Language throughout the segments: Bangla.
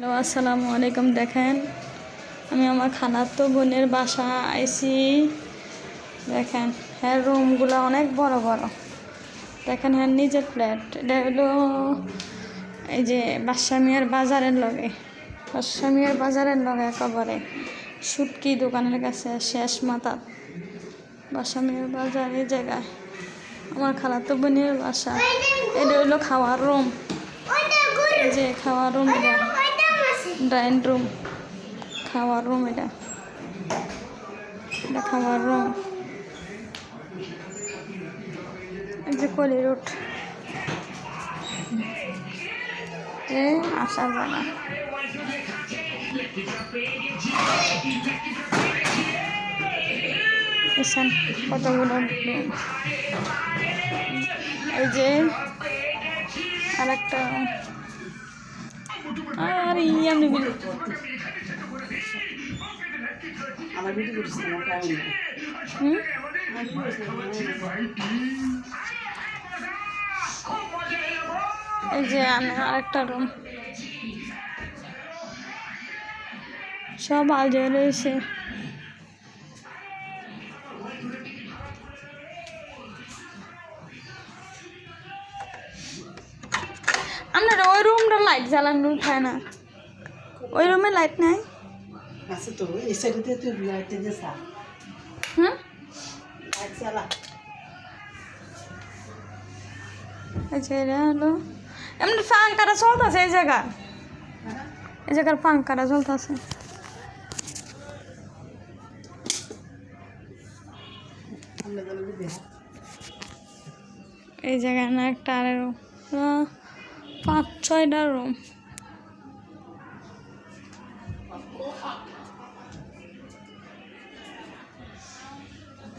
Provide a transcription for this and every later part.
হ্যালো, আসসালামু আলাইকুম। দেখেন, আমি আমার খালাতো বোনের বাসা আইছি। দেখেন হ্যাঁ রুমগুলো অনেক বড় বড়। দেখেন হ্যাঁ নিজের ফ্ল্যাট এটা হলো এই যে বাদশামিয়ার বাজারের লগে। বাদশামিয়ার বাজারের লগে একেবারে সুটকি দোকানের কাছে শেষ মাথা। বাসামিয়ার বাজার এই জায়গায়। আমার খালাতো বোনের বাসা। এটা হলো খাওয়ার রুম যে খাওয়ার রুম ডাইনিং রুম খাওয়ার রুম এটা। এটা খাওয়ার রুম এই যে কলি রুট এ আসার জায়গা কতগুলো এই যে আরেকটা আর আমার ভিডিও করছিস হুম? এই যে আরেকটা রুম সব আজে রয়েছে আপনার ওই রুমটা লাইট জ্বালানো খায় না। ওই রুমে লাইট নাই? আছে তো এই সাইডে তুই লাইটে যে সা হুম? লাইট যে এটা হলো এমনি পাঙ্কাটা চলতেছে এই জায়গা। এই জায়গার পাঙ্কাটা চলতেছে। এই জায়গায় না একটা আর পাঁচ ছয়টা রুম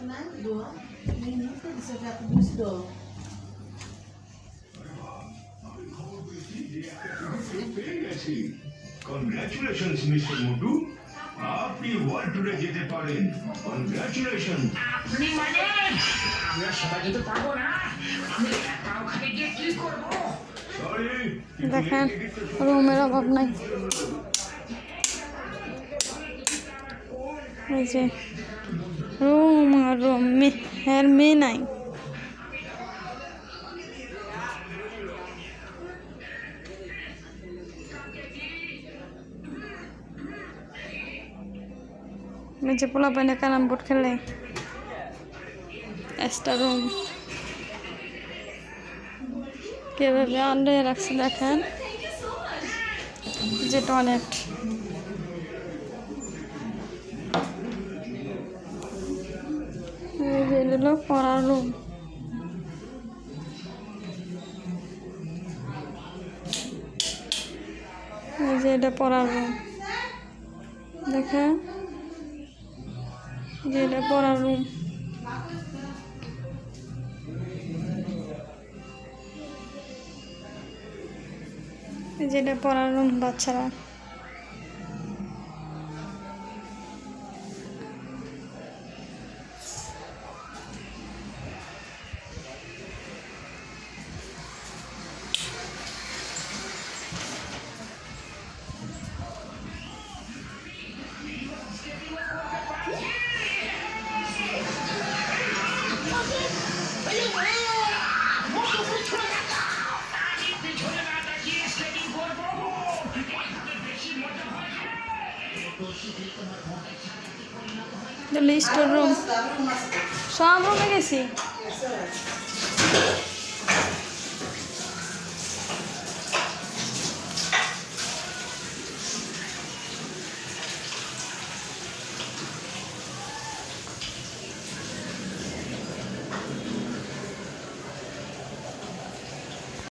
না দো নি নি তো দিছে যা তো বুঝ দো পেয়ে গেছি কনগ্রাচুলেশনস মিস্টার মুটু আপনি ওয়ার্ল্ড যেতে পারেন। কনগ্রাচুলেশন আপনি মানে? আমরা সবাই যেতে পারব না। আমি একা ওখানে গিয়ে কি করব? দেখেন, রুমের অভাব নাই। যে, রুম আর রুম মেয়ের মেয়ে নাই। যে পোলা পাইনে ক্যারাম বোর্ড খেলে একটা রুম কীভাবে আন্ডে রাখছে দেখেন। যে টয়লেট পড়ার রুম এই যে এটা পড়ার রুম দেখেন। যে এটা পড়ার রুম এই পড়ানো বাচ্চারা। স্টোর রুম সব রুমে গেছি।